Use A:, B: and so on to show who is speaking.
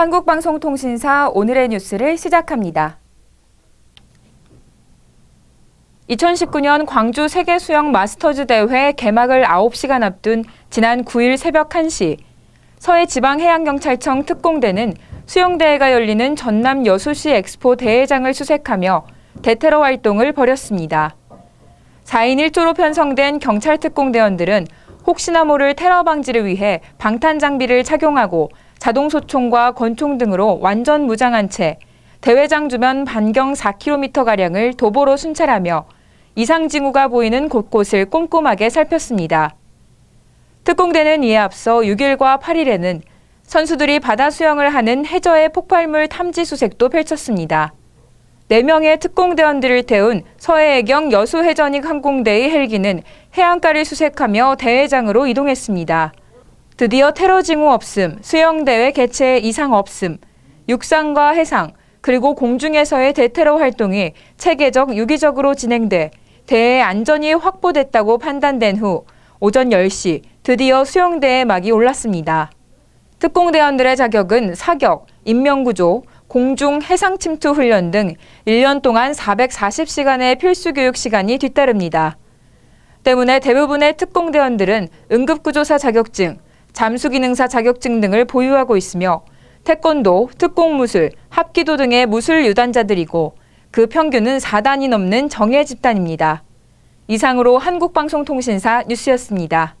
A: 한국방송통신사 오늘의 뉴스를 시작합니다. 2019년 광주 세계수영 마스터즈 대회 개막을 9시간 앞둔 지난 9일 새벽 1시 서해지방해양경찰청 특공대는 수영대회가 열리는 전남 여수시 엑스포 대회장을 수색하며 대테러 활동을 벌였습니다. 4인 1조로 편성된 경찰 특공대원들은 혹시나 모를 테러 방지를 위해 방탄 장비를 착용하고 자동 소총과 권총 등으로 완전 무장한 채 대회장 주변 반경 4km가량을 도보로 순찰하며 이상 징후가 보이는 곳곳을 꼼꼼하게 살폈습니다. 특공대는 이에 앞서 6일과 8일에는 선수들이 바다 수영을 하는 해저의 폭발물 탐지 수색도 펼쳤습니다. 4명의 특공대원들을 태운 서해해경 여수해전익 항공대의 헬기는 해안가를 수색하며 대회장으로 이동했습니다. 드디어 테러 징후 없음, 수영대회 개최 이상 없음, 육상과 해상, 그리고 공중에서의 대테러 활동이 체계적 유기적으로 진행돼 대회 안전이 확보됐다고 판단된 후 오전 10시 드디어 수영대회 막이 올랐습니다. 특공대원들의 자격은 사격, 인명구조, 공중 해상 침투 훈련 등 1년 동안 440시간의 필수 교육 시간이 뒤따릅니다. 때문에 대부분의 특공대원들은 응급구조사 자격증, 잠수기능사 자격증 등을 보유하고 있으며 태권도, 특공무술, 합기도 등의 무술 유단자들이고 그 평균은 4단이 넘는 정예 집단입니다. 이상으로 한국방송통신사 뉴스였습니다.